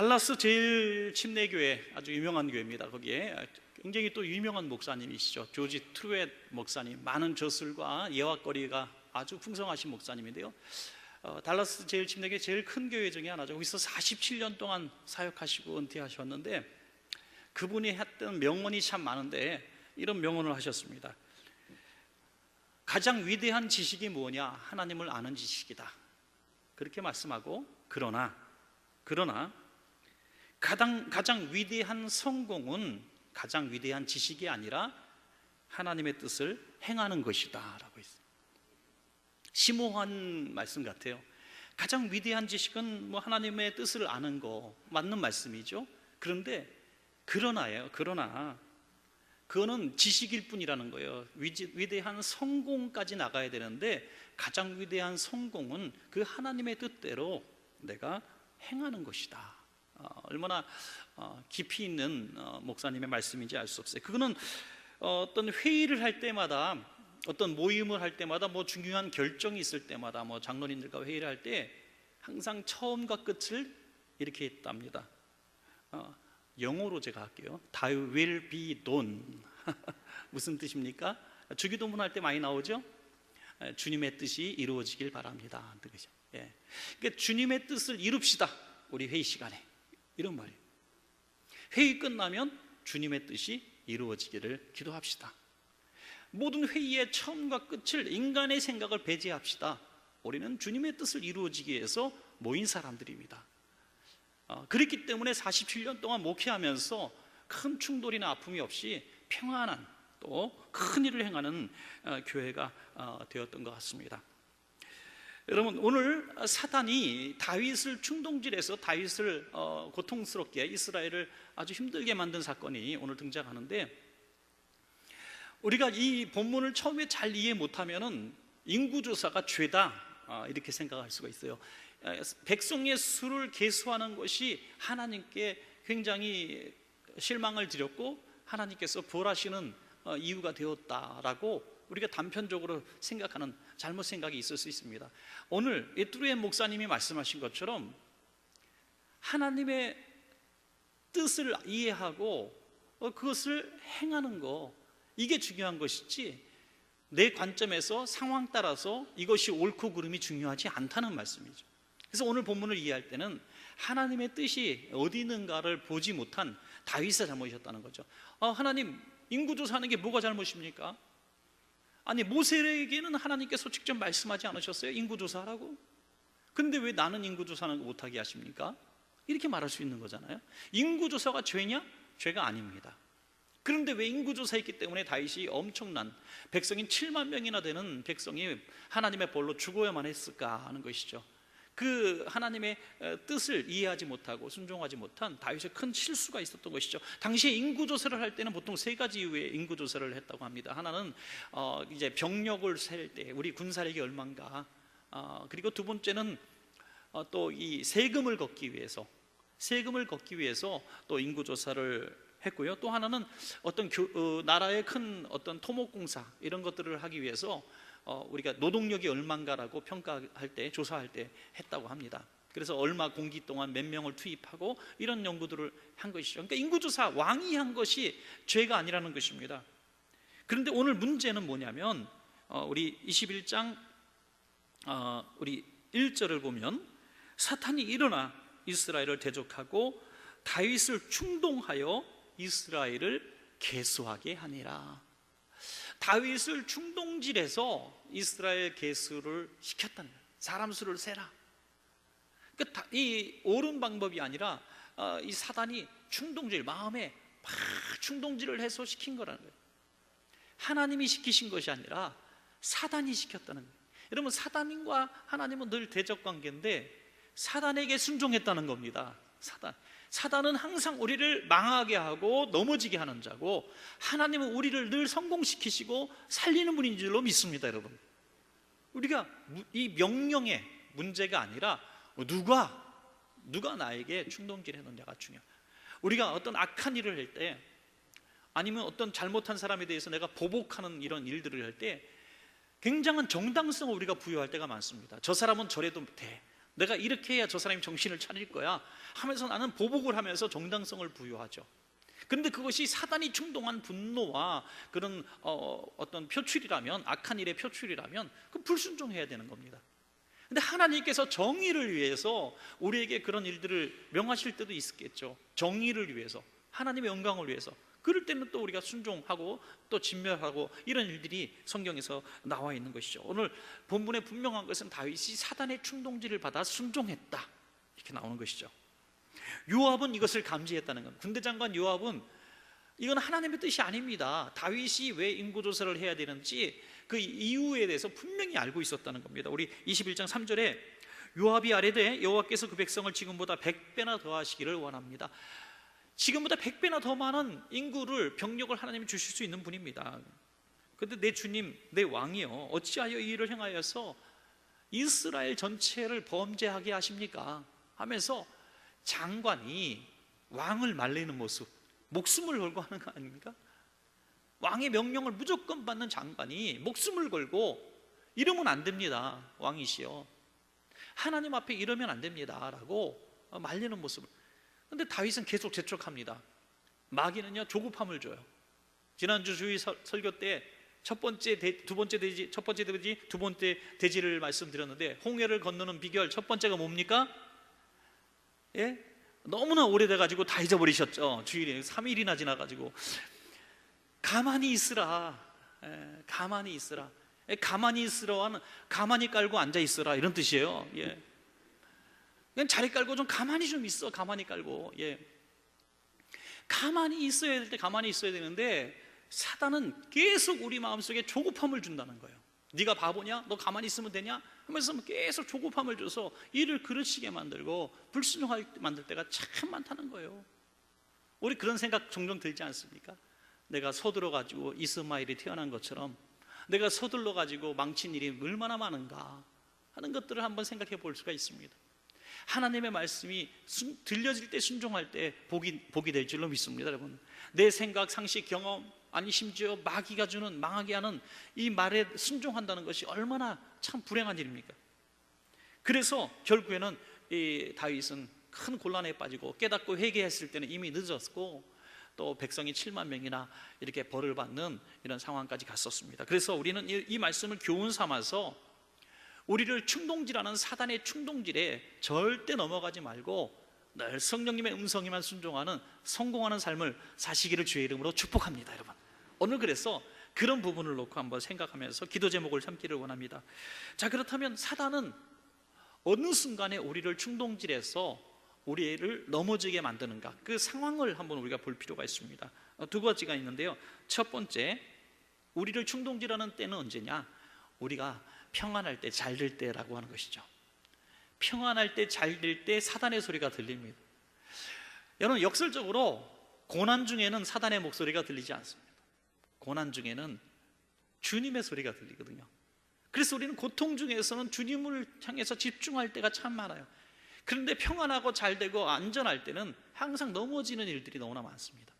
달라스 제일 침례교회 아주 유명한 교회입니다. 거기에 굉장히 또 유명한 목사님이시죠. 조지 트루엣 목사님. 많은 저술과 예화거리가 아주 풍성하신 목사님인데요. 어, 달라스 제일 침례교회 제일 큰 교회 중에 하나죠. 거기서 47년 동안 사역하시고 은퇴하셨는데 그분이 했던 명언이 참 많은데 이런 명언을 하셨습니다. 가장 위대한 지식이 뭐냐? 하나님을 아는 지식이다. 그렇게 말씀하고 그러나 그러나 가장 가장 위대한 성공은 가장 위대한 지식이 아니라 하나님의 뜻을 행하는 것이다 라고 했어요. 심오한 말씀 같아요. 가장 위대한 지식은 뭐 하나님의 뜻을 아는 거 맞는 말씀이죠. 그런데 그러나요. 그러나 그거는 지식일 뿐이라는 거예요. 위대한 성공까지 나가야 되는데 가장 위대한 성공은 그 하나님의 뜻대로 내가 행하는 것이다. 어, 얼마나 어, 깊이 있는 어, 목사님의 말씀인지 알 수 없어요. 그거는 어, 어떤 회의를 할 때마다 어떤 모임을 할 때마다 뭐 중요한 결정이 있을 때마다 뭐 장로님들과 회의를 할 때 항상 처음과 끝을 이렇게 했답니다. 어, 영어로 제가 할게요. Thy will be done. 무슨 뜻입니까? 주기도문 할 때 많이 나오죠. 에, 주님의 뜻이 이루어지길 바랍니다. 뜻이죠. 예. 그러니까 주님의 뜻을 이룹시다. 우리 회의 시간에 이런 말이에요. 회의 끝나면 주님의 뜻이 이루어지기를 기도합시다. 모든 회의의 처음과 끝을 인간의 생각을 배제합시다. 우리는 주님의 뜻을 이루어지기 위해서 모인 사람들입니다. 어, 그렇기 때문에 47년 동안 목회하면서 큰 충돌이나 아픔이 없이 평안한 또 큰 일을 행하는 어, 교회가 어, 되었던 것 같습니다. 여러분 오늘 사단이 다윗을 충동질해서 다윗을 어, 고통스럽게 이스라엘을 아주 힘들게 만든 사건이 오늘 등장하는데 우리가 이 본문을 처음에 잘 이해 못하면은 인구조사가 죄다 아, 이렇게 생각할 수가 있어요. 에, 백성의 수를 계수하는 것이 하나님께 굉장히 실망을 드렸고 하나님께서 벌하시는 어, 이유가 되었다라고 우리가 단편적으로 생각하는 잘못 생각이 있을 수 있습니다. 오늘 에뚜르의 목사님이 말씀하신 것처럼 하나님의 뜻을 이해하고 어, 그것을 행하는 거 이게 중요한 것이지 내 관점에서 상황 따라서 이것이 옳고 그름이 중요하지 않다는 말씀이죠. 그래서 오늘 본문을 이해할 때는 하나님의 뜻이 어디 있는가를 보지 못한 다윗의 잘못이었다는 거죠. 아, 하나님 인구조사하는 게 뭐가 잘못입니까? 아니 모세에게는 하나님께서 직접 말씀하지 않으셨어요? 인구조사하라고? 근데 왜 나는 인구조사는 못하게 하십니까? 이렇게 말할 수 있는 거잖아요. 인구조사가 죄냐? 죄가 아닙니다. 그런데 왜 인구조사했기 때문에 다윗이 엄청난 백성인 7만 명이나 되는 백성이 하나님의 벌로 죽어야만 했을까 하는 것이죠. 그 하나님의 어, 뜻을 이해하지 못하고 순종하지 못한 다윗의 큰 실수가 있었던 것이죠. 당시에 인구 조사를 할 때는 보통 세 가지 이유의 인구 조사를 했다고 합니다. 하나는 어, 이제 병력을 셀 때 우리 군사력이 얼마인가. 어, 그리고 두 번째는 어, 또 이 세금을 걷기 위해서 세금을 걷기 위해서 또 인구 조사를 했고요. 또 하나는 어떤 교, 어, 나라의 큰 어떤 토목공사 이런 것들을 하기 위해서 어, 우리가 노동력이 얼마인가라고 평가할 때 조사할 때 했다고 합니다. 그래서 얼마 공기 동안 몇 명을 투입하고 이런 연구들을 한 것이죠. 그러니까 인구조사 왕이 한 것이 죄가 아니라는 것입니다. 그런데 오늘 문제는 뭐냐면 어, 우리 21장 어, 우리 1절을 보면 사탄이 일어나 이스라엘을 대적하고 다윗을 충동하여 이스라엘을 개수하게 하니라. 다윗을 충동질해서 이스라엘 개수를 시켰다는 거예요. 사람 수를 세라. 그러니까 다- 이 옳은 방법이 아니라 어, 이 사단이 충동질 마음에 막 충동질을 해서 시킨 거라는 거예요. 하나님이 시키신 것이 아니라 사단이 시켰다는 거예요. 여러분 사단과 하나님은 늘 대적 관계인데 사단에게 순종했다는 겁니다. 사단. 사단은 항상 우리를 망하게 하고 넘어지게 하는 자고 하나님은 우리를 늘 성공시키시고 살리는 분인 줄로 믿습니다, 여러분. 우리가 무- 이 명령의 문제가 아니라 누가 누가 나에게 충동질 해놓냐가 중요. 우리가 어떤 악한 일을 할 때 아니면 어떤 잘못한 사람에 대해서 내가 보복하는 이런 일들을 할 때 굉장한 정당성을 우리가 부여할 때가 많습니다. 저 사람은 저래도 돼. 내가 이렇게 해야 저 사람이 정신을 차릴 거야 하면서 나는 보복을 하면서 정당성을 부여하죠. 그런데 그것이 사단이 충동한 분노와 그런 어, 어떤 표출이라면 악한 일의 표출이라면 그 불순종해야 되는 겁니다. 근데 하나님께서 정의를 위해서 우리에게 그런 일들을 명하실 때도 있겠죠. 정의를 위해서 하나님의 영광을 위해서 그럴 때는 또 우리가 순종하고 또 진멸하고 이런 일들이 성경에서 나와 있는 것이죠. 오늘 본문에 분명한 것은 다윗이 사단의 충동지를 받아 순종했다 이렇게 나오는 것이죠. 요압은 이것을 감지했다는 겁니다. 군대 장관 요압은 이건 하나님의 뜻이 아닙니다. 다윗이 왜 인구 조사를 해야 되는지 그 이유에 대해서 분명히 알고 있었다는 겁니다. 우리 21장 3절에 요압이 아뢰되 여호와께서 그 백성을 지금보다 100배나 더하시기를 원합니다. 지금보다 100배나 더 많은 인구를 병력을 하나님이 주실 수 있는 분입니다. 근데 내 주님, 내 왕이요. 어찌하여 이 일을 행하여서 이스라엘 전체를 범죄하게 하십니까? 하면서 장관이 왕을 말리는 모습, 목숨을 걸고 하는 거 아닙니까? 왕의 명령을 무조건 받는 장관이 목숨을 걸고 이러면 안 됩니다. 왕이시여. 하나님 앞에 이러면 안 됩니다 라고 말리는 모습을. 근데 다윗은 계속 재촉합니다. 마귀는요 조급함을 줘요. 지난주 주의 설- 설교 때 첫 번째 대, 두 번째 돼지 첫 번째 돼지 두 번째 돼지를 말씀드렸는데 홍해를 건너는 비결 첫 번째가 뭡니까? 예? 너무나 오래돼 가지고 다 잊어버리셨죠. 주일이 3일이나 지나 가지고 가만히 있으라. 예, 가만히 있으라. 예, 가만히 있으라는 가만히 깔고 앉아 있으라 이런 뜻이에요. 예. 그냥 자리 깔고 좀 가만히 좀 있어. 가만히 깔고. 예. 가만히 있어야 될 때 가만히 있어야 되는데 사단은 계속 우리 마음속에 조급함을 준다는 거예요. 네가 바보냐? 너 가만히 있으면 되냐? 하면서 계속 조급함을 줘서 일을 그르치게 만들고 불순종하게 만들 때가 참 많다는 거예요. 우리 그런 생각 종종 들지 않습니까? 내가 서둘러 가지고 이스마일이 태어난 것처럼 내가 서둘러 가지고 망친 일이 얼마나 많은가 하는 것들을 한번 생각해 볼 수가 있습니다. 하나님의 말씀이 순- 들려질 때 순종할 때 복이 복이 될 줄로 믿습니다, 여러분. 내 생각, 상식, 경험 아니 심지어 마귀가 주는 망하게 하는 이 말에 순종한다는 것이 얼마나 참 불행한 일입니까? 그래서 결국에는 이 다윗은 큰 곤란에 빠지고 깨닫고 회개했을 때는 이미 늦었고 또 백성이 7만 명이나 이렇게 벌을 받는 이런 상황까지 갔었습니다. 그래서 우리는 이, 이 말씀을 교훈 삼아서 우리를 충동질하는 사단의 충동질에 절대 넘어가지 말고 늘 성령님의 음성에만 순종하는 성공하는 삶을 사시기를 주의 이름으로 축복합니다, 여러분. 오늘 그래서 그런 부분을 놓고 한번 생각하면서 기도 제목을 삼기를 원합니다. 자, 그렇다면 사단은 어느 순간에 우리를 충동질해서 우리를 넘어지게 만드는가? 그 상황을 한번 우리가 볼 필요가 있습니다. 어, 두 가지가 있는데요. 첫 번째, 우리를 충동질하는 때는 언제냐? 우리가 평안할 때, 잘 될 때라고 하는 것이죠. 평안할 때, 잘 될 때 사단의 소리가 들립니다. 여러분, 역설적으로 고난 중에는 사단의 목소리가 들리지 않습니다. 고난 중에는 주님의 소리가 들리거든요. 그래서 우리는 고통 중에서는 주님을 향해서 집중할 때가 참 많아요. 그런데 평안하고 잘 되고 안전할 때는 항상 넘어지는 일들이 너무나 많습니다.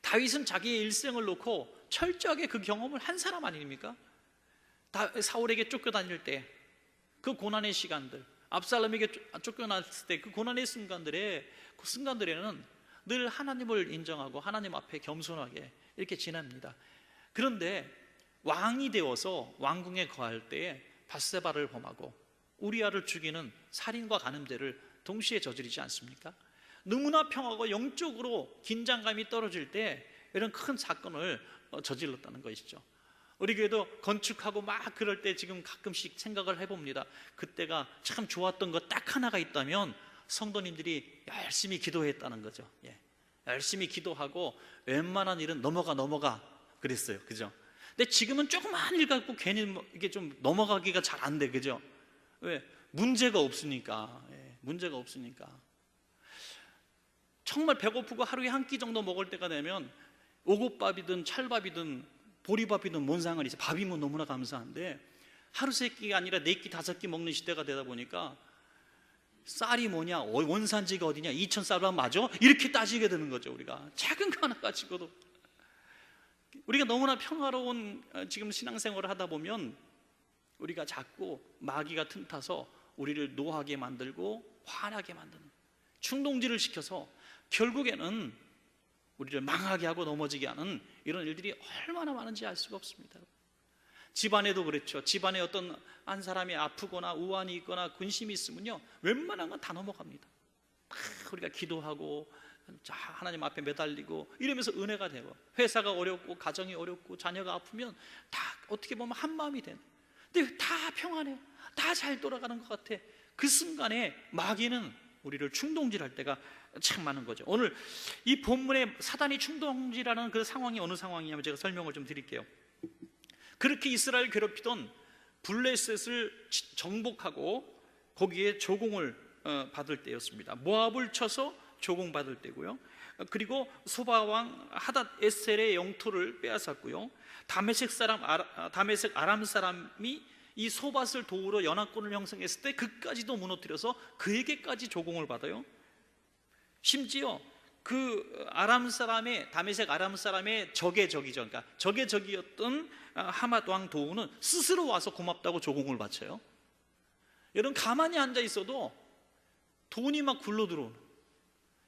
다윗은 자기의 일생을 놓고 철저하게 그 경험을 한 사람 아닙니까? 다 사울에게 쫓겨다닐 때 그 고난의 시간들, 압살롬에게 쫓- 쫓겨났을 때 그 고난의 순간들에 그 순간들에는 늘 하나님을 인정하고 하나님 앞에 겸손하게 이렇게 지냅니다. 그런데 왕이 되어서 왕궁에 거할 때에 바세바를 범하고 우리아를 죽이는 살인과 간음죄를 동시에 저지르지 않습니까? 너무나 평하고 영적으로 긴장감이 떨어질 때 이런 큰 사건을 어, 저질렀다는 것이죠. 우리 교회도 건축하고 막 그럴 때 지금 가끔씩 생각을 해봅니다. 그때가 참 좋았던 것 딱 하나가 있다면 성도님들이 열심히 기도했다는 거죠. 예. 열심히 기도하고 웬만한 일은 넘어가 넘어가 그랬어요. 그죠? 근데 지금은 조그만 일 갖고 괜히 뭐 이게 좀 넘어가기가 잘 안 돼. 그죠? 왜? 문제가 없으니까. 예, 문제가 없으니까. 정말 배고프고 하루에 한 끼 정도 먹을 때가 되면 오곡밥이든 찰밥이든 보리밥이든 뭔 상관이 있어. 밥이면 너무나 감사한데 하루 세 끼가 아니라 네 끼, 다섯 끼 먹는 시대가 되다 보니까 쌀이 뭐냐, 어, 원산지가 어디냐, 이천 쌀밥 맞아? 이렇게 따지게 되는 거죠, 우리가. 작은 거 하나 가지고도. 우리가 너무나 평화로운 어, 지금 신앙생활을 하다 보면 우리가 자꾸 마귀가 틈타서 우리를 노하게 만들고 화나게 만드는 충동질을 시켜서 결국에는 우리를 망하게 하고 넘어지게 하는 이런 일들이 얼마나 많은지 알 수가 없습니다. 집안에도 그렇죠. 집안에 어떤 한 사람이 아프거나 우환이 있거나 근심이 있으면요, 웬만한 건 다 넘어갑니다. 다 우리가 기도하고 자, 하나님 앞에 매달리고 이러면서 은혜가 되고 회사가 어렵고 가정이 어렵고 자녀가 아프면 다 어떻게 보면 한 마음이 되는. 근데 다 평안해요. 다잘 돌아가는 것 같아. 그 순간에 마귀는 우리를 충동질할 때가 참 많은 거죠. 오늘 이 본문에 사단이 충동질하는 그 상황이 어느 상황이냐면 제가 설명을 좀 드릴게요. 그렇게 이스라엘 괴롭히던 블레셋을 정복하고 거기에 조공을 어, 받을 때였습니다. 모압을 쳐서 조공받을 때고요. 그리고 소바 왕 하닷 에셀의 영토를 빼앗았고요. 다메섹 사람 아라, 다메섹 아람 사람이 이 소밭을 도우러 연합군을 형성했을 때 그까지도 무너뜨려서 그에게까지 조공을 받아요. 심지어 그 아람 사람의 다메섹 아람 사람의 적의 적이죠. 그러니까 적의 적이었던 하맛 왕 도우는 스스로 와서 고맙다고 조공을 바쳐요. 여러분 가만히 앉아 있어도 돈이 막 굴러 들어오는.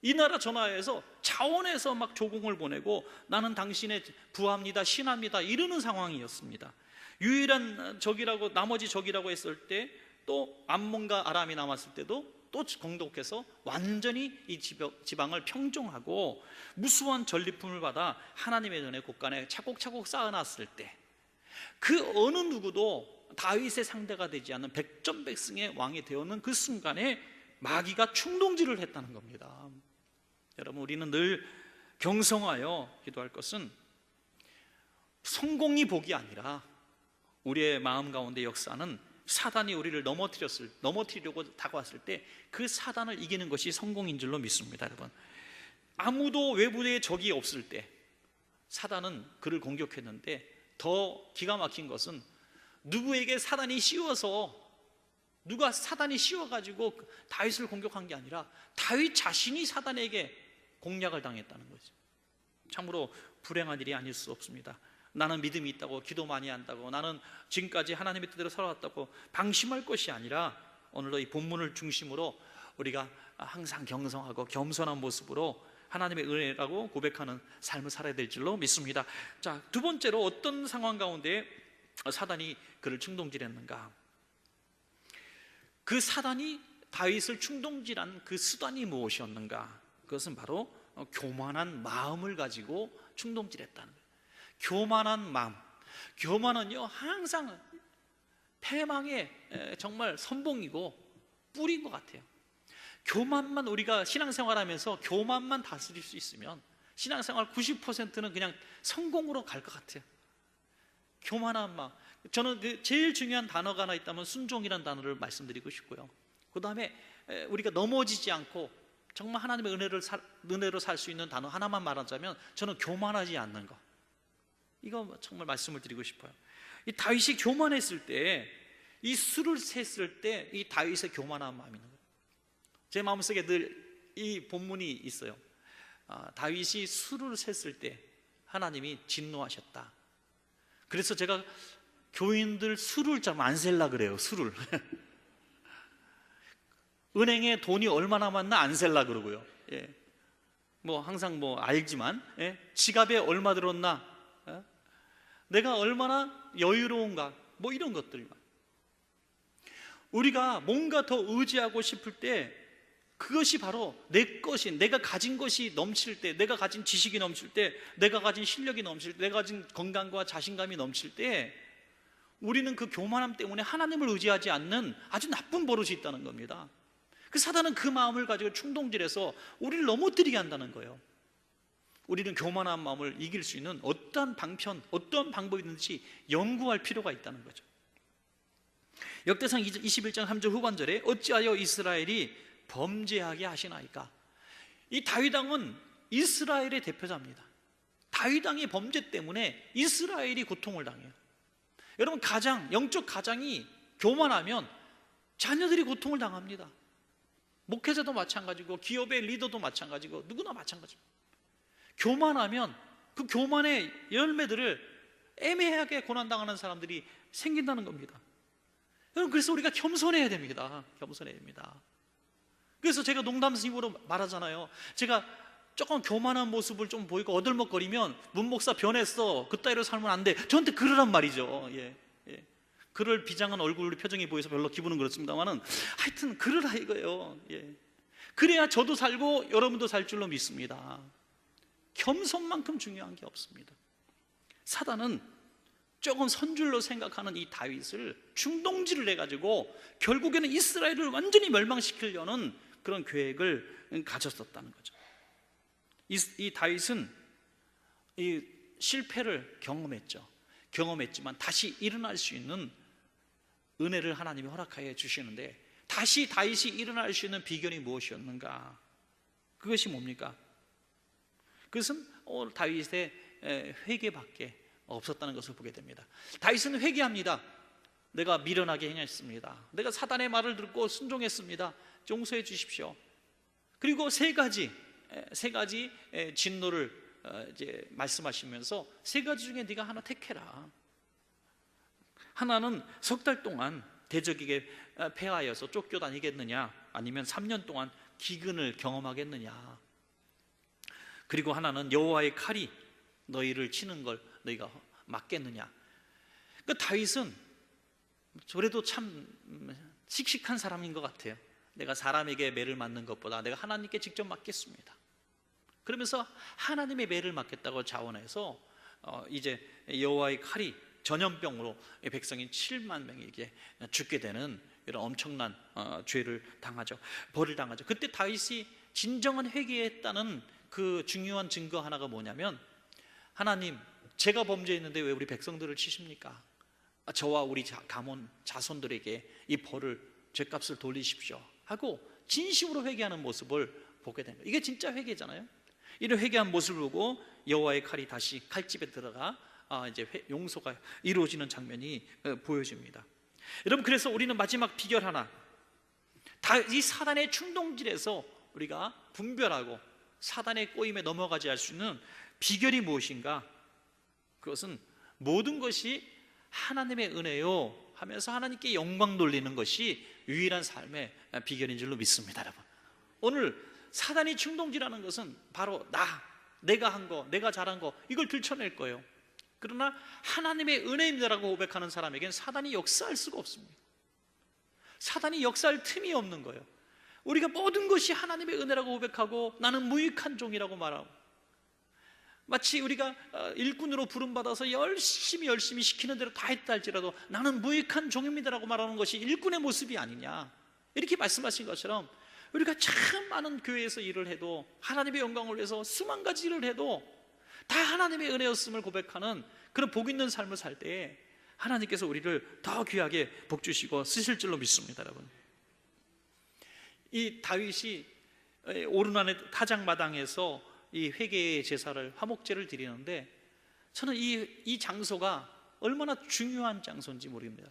이 나라 전화해서 자원에서 막 조공을 보내고 나는 당신의 부합니다, 신합니다 이러는 상황이었습니다. 유일한 적이라고 나머지 적이라고 했을 때 또 암몬과 아람이 남았을 때도 또 공독해서 완전히 이 지방을 평정하고 무수한 전리품을 받아 하나님의 전에 곳간에 차곡차곡 쌓아놨을 때 그 어느 누구도 다윗의 상대가 되지 않는 백전백승의 왕이 되었는 그 순간에 마귀가 충동질을 했다는 겁니다. 여러분 우리는 늘 경성하여 기도할 것은 성공이 복이 아니라 우리의 마음 가운데 역사는 사단이 우리를 넘어뜨렸을 넘어뜨리려고 다가왔을 때 그 사단을 이기는 것이 성공인 줄로 믿습니다, 여러분. 아무도 외부의 적이 없을 때 사단은 그를 공격했는데 더 기가 막힌 것은 누구에게 사단이 씌워서 누가 사단이 씌워가지고 다윗을 공격한 게 아니라 다윗 자신이 사단에게 공략을 당했다는 거죠. 참으로 불행한 일이 아닐 수 없습니다. 나는 믿음이 있다고 기도 많이 한다고 나는 지금까지 하나님의 뜻대로 살아왔다고 방심할 것이 아니라 오늘도 이 본문을 중심으로 우리가 항상 경성하고 겸손한 모습으로 하나님의 은혜라고 고백하는 삶을 살아야 될 줄로 믿습니다. 자, 두 번째로 어떤 상황 가운데 사단이 그를 충동질했는가? 그 사단이 다윗을 충동질한 그 수단이 무엇이었는가? 그것은 바로 교만한 마음을 가지고 충동질했다는 거예요. 교만한 마음. 교만은요, 항상 패망의 정말 선봉이고 뿌린 것 같아요. 교만만 우리가 신앙생활 하면서 교만만 다스릴 수 있으면 신앙생활 90%는 그냥 성공으로 갈 것 같아요. 교만한 마음. 저는 그 제일 중요한 단어가 하나 있다면 순종이라는 단어를 말씀드리고 싶고요. 그 다음에 우리가 넘어지지 않고 정말 하나님의 은혜를 살, 은혜로 살 수 있는 단어 하나만 말하자면 저는 교만하지 않는 것. 이거 정말 말씀을 드리고 싶어요. 이 다윗이 교만했을 때, 이 술을 셌을 때, 이 다윗의 교만한 마음이 있는 거예요. 제 마음속에 늘 이 본문이 있어요. 아, 다윗이 술을 셌을 때 하나님이 진노하셨다. 그래서 제가 교인들 술을 좀 안 셀라 그래요. 술을. 은행에 돈이 얼마 남았나 안 셀라 그러고요. 예. 뭐 항상 뭐 알지만 예? 지갑에 얼마 들었나 예? 내가 얼마나 여유로운가 뭐 이런 것들만 우리가 뭔가 더 의지하고 싶을 때 그것이 바로 내 것이 내가 가진 것이 넘칠 때 내가 가진 지식이 넘칠 때 내가 가진 실력이 넘칠 때 내가 가진 건강과 자신감이 넘칠 때 우리는 그 교만함 때문에 하나님을 의지하지 않는 아주 나쁜 버릇이 있다는 겁니다. 그 사단은 그 마음을 가지고 충동질해서 우리를 넘어뜨리게 한다는 거예요. 우리는 교만한 마음을 이길 수 있는 어떠한 방편, 어떠한 방법이든지 연구할 필요가 있다는 거죠. 역대상 21장 3절 후반절에 어찌하여 이스라엘이 범죄하게 하시나이까? 이 다윗왕은 이스라엘의 대표자입니다. 다윗왕의 범죄 때문에 이스라엘이 고통을 당해요. 여러분 가장 영적 가장이 교만하면 자녀들이 고통을 당합니다. 목회자도 마찬가지고 기업의 리더도 마찬가지고 누구나 마찬가지입니다. 교만하면 그 교만의 열매들을 애매하게 고난당하는 사람들이 생긴다는 겁니다. 여러분 그래서 우리가 겸손해야 됩니다. 겸손해야 됩니다. 그래서 제가 농담식으로 말하잖아요. 제가 조금 교만한 모습을 좀 보이고 어들먹거리면 문 목사 변했어. 그따위로 살면 안 돼. 저한테 그러란 말이죠. 예. 예. 그럴 비장한 얼굴 표정이 보여서 별로 기분은 그렇습니다만은 하여튼 그러라 이거예요. 예. 그래야 저도 살고 여러분도 살 줄로 믿습니다. 겸손만큼 중요한 게 없습니다. 사단은 조금 선줄로 생각하는 이 다윗을 충동질을 해가지고 결국에는 이스라엘을 완전히 멸망시키려는 그런 계획을 가졌었다는 거죠. 이, 이 다윗은 이 실패를 경험했죠. 경험했지만 다시 일어날 수 있는 은혜를 하나님이 허락하여 주시는데 다시 다윗이 일어날 수 있는 비결이 무엇이었는가? 그것이 뭡니까? 그것은 오늘 다윗의 에, 회개밖에 없었다는 것을 보게 됩니다. 다윗은 회개합니다. 내가 미련하게 행했습니다. 내가 사단의 말을 듣고 순종했습니다. 용서해 주십시오. 그리고 세 가지 에, 세 가지 에, 진노를 어, 이제 말씀하시면서 세 가지 중에 네가 하나 택해라. 하나는 석 달 동안 대적에게 어, 패하여서 쫓겨 다니겠느냐, 아니면 3년 동안 기근을 경험하겠느냐. 그리고 하나는 여호와의 칼이 너희를 치는 걸 너희가 막겠느냐. 그 다윗은 저래도 참 음, 씩씩한 사람인 것 같아요. 내가 사람에게 매를 맞는 것보다 내가 하나님께 직접 맞겠습니다. 그러면서 하나님의 매를 맞겠다고 자원해서 어, 이제 여호와의 칼이 전염병으로 백성인 7만 명에게 죽게 되는 이런 엄청난 어, 죄를 당하죠. 벌을 당하죠. 그때 다윗이 진정한 회개했다는 그 중요한 증거 하나가 뭐냐면 하나님 제가 범죄했는데 왜 우리 백성들을 치십니까? 아, 저와 우리 자- 가문 자손들에게 이 벌을 죄값을 돌리십시오 하고 진심으로 회개하는 모습을 보게 된 거예요. 이게 진짜 회개잖아요. 이런 회개한 모습을 보고 여호와의 칼이 다시 칼집에 들어가 아, 이제 회- 용서가 이루어지는 장면이 어, 보여집니다. 여러분 그래서 우리는 마지막 비결 하나 다 이 사단의 충동질에서 우리가 분별하고 사단의 꼬임에 넘어가지 할 수 있는 비결이 무엇인가? 그것은 모든 것이 하나님의 은혜요 하면서 하나님께 영광 돌리는 것이 유일한 삶의 비결인 줄로 믿습니다, 여러분. 오늘 사단이 충동질하는 것은 바로 나, 내가 한 거, 내가 잘한 거 이걸 들춰낼 거예요. 그러나 하나님의 은혜입니다라고 고백하는 사람에겐 사단이 역사할 수가 없습니다. 사단이 역사할 틈이 없는 거예요. 우리가 모든 것이 하나님의 은혜라고 고백하고 나는 무익한 종이라고 말하고 마치 우리가 어, 일꾼으로 부름받아서 열심히 열심히 시키는 대로 다 했다 할지라도 나는 무익한 종입니다라고 말하는 것이 일꾼의 모습이 아니냐 이렇게 말씀하신 것처럼 우리가 참 많은 교회에서 일을 해도 하나님의 영광을 위해서 수만 가지 일을 해도 다 하나님의 은혜였음을 고백하는 그런 복 있는 삶을 살 때에 하나님께서 우리를 더 귀하게 복 주시고 쓰실 줄로 믿습니다, 여러분. 이 다윗이 오르난의 타작마당에서 이 회개의 제사를 화목제를 드리는데 저는 이, 이 장소가 얼마나 중요한 장소인지 모릅니다.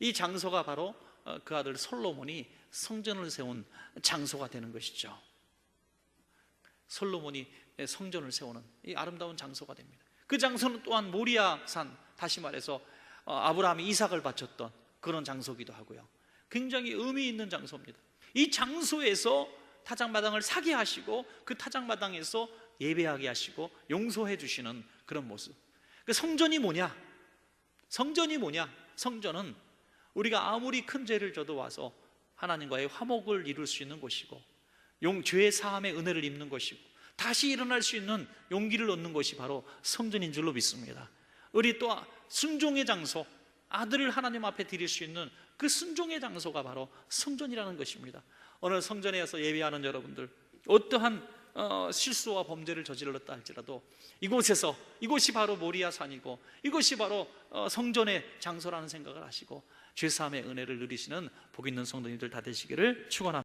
이 장소가 바로 어, 그 아들 솔로몬이 성전을 세운 장소가 되는 것이죠. 솔로몬이 성전을 세우는 이 아름다운 장소가 됩니다. 그 장소는 또한 모리아산 다시 말해서 어, 아브라함이 이삭을 바쳤던 그런 장소기도 하고요. 굉장히 의미 있는 장소입니다. 이 장소에서 타작마당을 사게 하시고 그 타작마당에서 예배하게 하시고 용서해 주시는 그런 모습. 그 성전이 뭐냐? 성전이 뭐냐? 성전은 우리가 아무리 큰 죄를 져도 와서 하나님과의 화목을 이룰 수 있는 곳이고 용 죄의 사함의 은혜를 입는 것이고 다시 일어날 수 있는 용기를 얻는 것이 바로 성전인 줄로 믿습니다. 우리 또 순종의 장소, 아들을 하나님 앞에 드릴 수 있는 그 순종의 장소가 바로 성전이라는 것입니다. 오늘 성전에서 예배하는 여러분들 어떠한 어, 실수와 범죄를 저질렀다 할지라도 이곳에서 이곳이 바로 모리아 산이고 이것이 바로 어, 성전의 장소라는 생각을 하시고 죄사함의 은혜를 누리시는 복 있는 성도님들 다 되시기를 축원합니다.